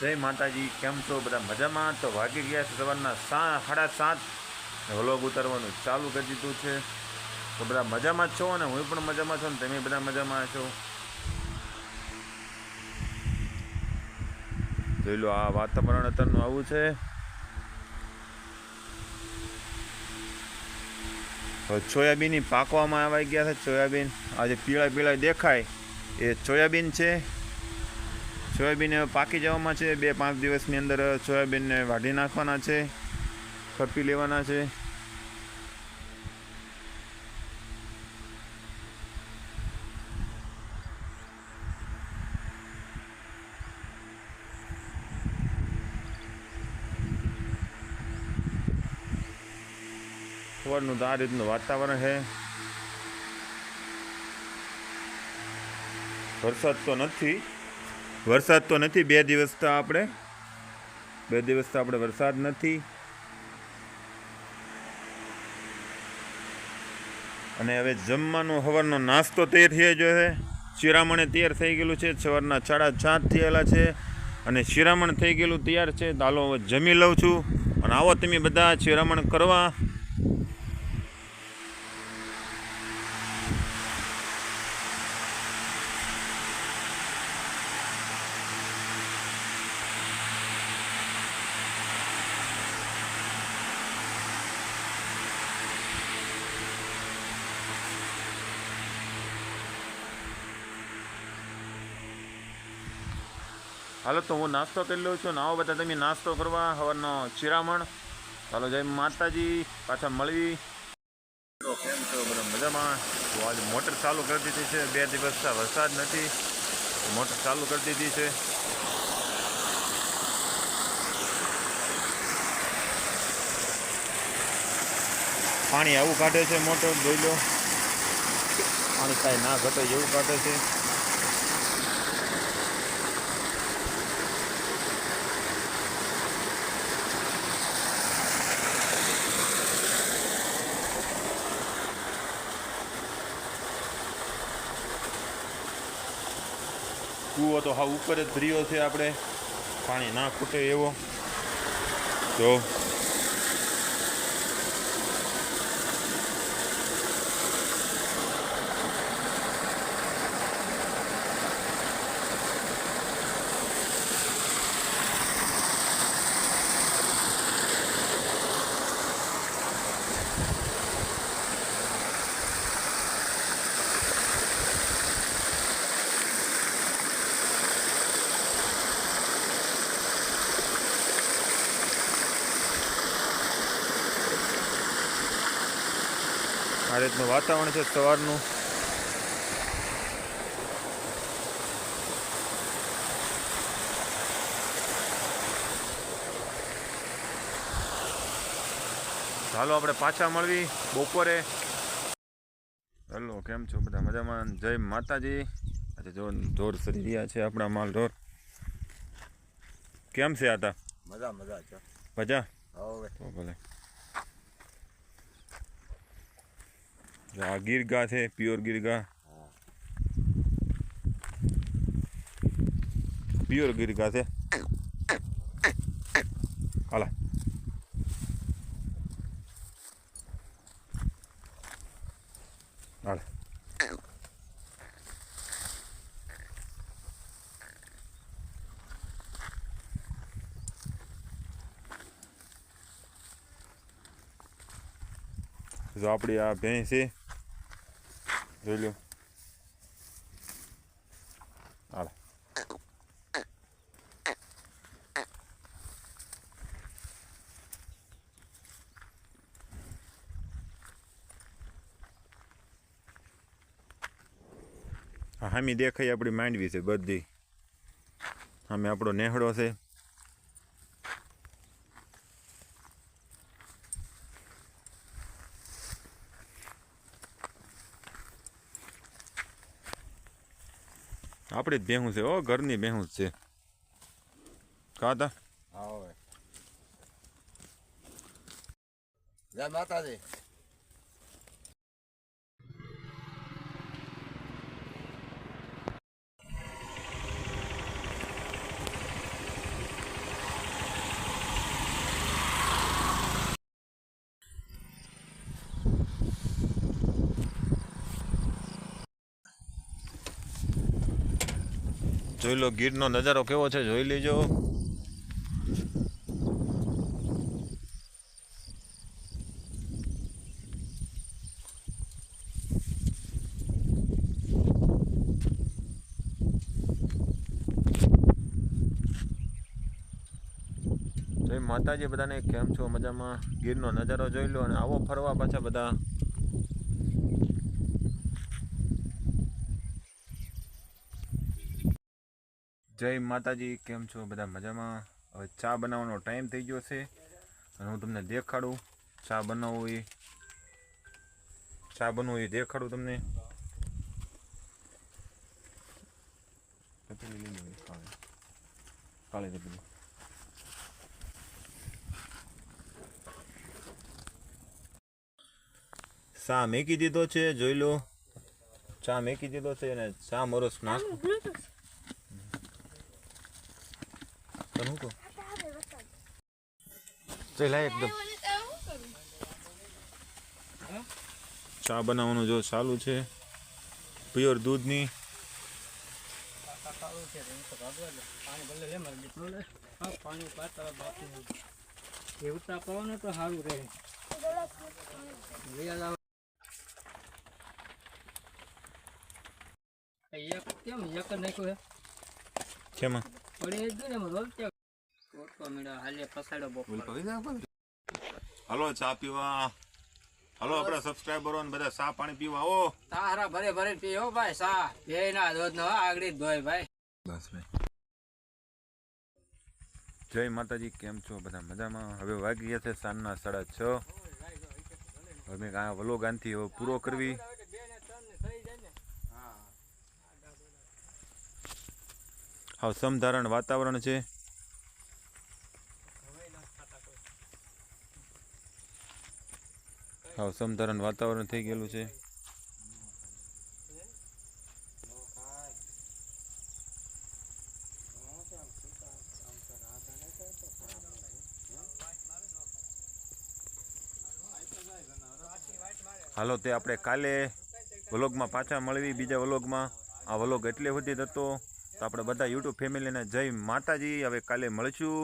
જય માતાજી, કેમ છો? બધા મજામાં? તો વાગી ગયા છે સવારના સા, સાડા સાત. વ્લોગ ઉતારવાનું ચાલુ કરી દીધું છે. તો બધા મજામાં છો અને હું પણ મજામાં છું ને તમે બધા મજામાં છો? જોઈ લો, આ વાતાવરણ અત્યારનું આવું છે. સોયાબીન પાકવામાં આવી ગયા છે. સોયાબીન આજે પીળા પીળા દેખાય. એ સોયાબીન છે. સોયાબીન પાકી જવામાં છે. બે પાંચ દિવસની અંદર સોયાબીનને વાઢી નાખવાના છે. ખરપી લેવાના છે. સવારનું તો આ રીતનું વાતાવરણ છે. વરસાદ તો નથી. વરસાદ તો નથી, બે દિવસ તો આપણે. બે દિવસ તો આપણે વરસાદ નથી. અને હવે જમવાનું સવારનો નાસ્તો તૈયાર થઈ ગયો છે. શિરામણે તૈયાર થઈ ગયેલું છે. સવારના સાડા સાત થયેલા છે. અને શિરામણ થઈ ગયેલું તૈયાર છે. તો હવે જમી લઉં છું. અને આવો તમે બધા શિરામણ કરવા. હાલો તો હું નાસ્તો કરી લઉં છું નાવો બધા તમે નાસ્તો કરવા, હવારનો ચિરામણ. ચાલો જય માતાજી, પાછા મળવી. કેમ છો બધા મજામાં? તો આજે મોટર ચાલુ કરી દીધી છે, બે દિવસ વરસાદ નથી. મોટર ચાલુ કરી દીધી છે. પાણી આવું કાઢે છે મોટર, જોઈ લો. પાણી કાંઈ ના ઘટે એવું કાઢે છે. કૂવો તો હા ઉપર જ ભર્યો છે આપણે. પાણી ના ખૂટે એવો. તો આ રીતનું વાતાવરણ છે સવારનું. ચાલો આપણે પાછા મળવી બપોરે. હલો કેમ છો બધા? મજામાં? જય માતાજી. આજે જો ઢોર સરી રહ્યા છે આપણા માલ ઢોર. કેમ છે આતા મજા મજા છે. મજા? હવે. તો ભલે. આ ગીરગા છે, પ્યોર ગીરગા. પ્યોર ગીરગા છે. હાલા. હાલ. જો આપણી આ ભેંસ છે જોઈ લો હાલ હા હામી દેખાય આપણી માંડવી છે બધી. સામે આપણો નેહડો છે. આપણી જ ભેહું છે ઓ ઘરની ભેહું છે. ખાતા જય માતાજી. જોઈ લો, ગીરનો નજારો કેવો છે, જોઈ લેજો. માતાજી, બધાને કેમ છો? મજામાં? ગીરનો નજારો જોઈ લો અને આવો ફરવા પાછા બધા. જય માતાજી કેમ છો? બધા મજામાં? હવે ચા બનાવવાનો ટાઈમ થઈ ગયો છે અને હું તમને દેખાડું. ચા બનાવું એ ચા બનવું એ દેખાડું તમને. કાળી. કાળી તપેલી. ચા મેકી દીધો છે જોઈ લો. ચા મેકી દીધો છે અને ચા મરો નાખો ચાલ એકદમ ચા બનાવવાનું જો ચાલુ છે. પ્યોર દૂધની. પાણી પાતળા બાપનું તો સારું રહે લઈ કેમ? એક નાખ્યું છે કેમાં? પડી જ ને રોલ હાલે ચા પીવા. હલો આપણા સબસ્ક્રાઈબરો ને બધા ચા પાણી પીવા ઓ તારા ભરે ભરે પીઓ ભાઈ સા. બે ના દોધ નો આગળી ધોય ભાઈ. બસ જય માતાજી કેમ છો? બધા મજામાં? હવે વાગી ગયા છે સાંજના સાડા છ. હવે મેં આ ગાંધી હવે પૂરો કરવી. હા સમધારણ વાતાવરણ છે. હાવ સમધારણ વાતાવરણ થઈ ગયેલું છે. હાલો, તે આપણે કાલે વ્લોગમાં પાછા મળવી બીજા વ્લોગમાં. આ વ્લોગ એટલે સુધી હતો. તો આપણે બધા યુટ્યુબ ફેમિલીને જય માતાજી. હવે કાલે મળશું.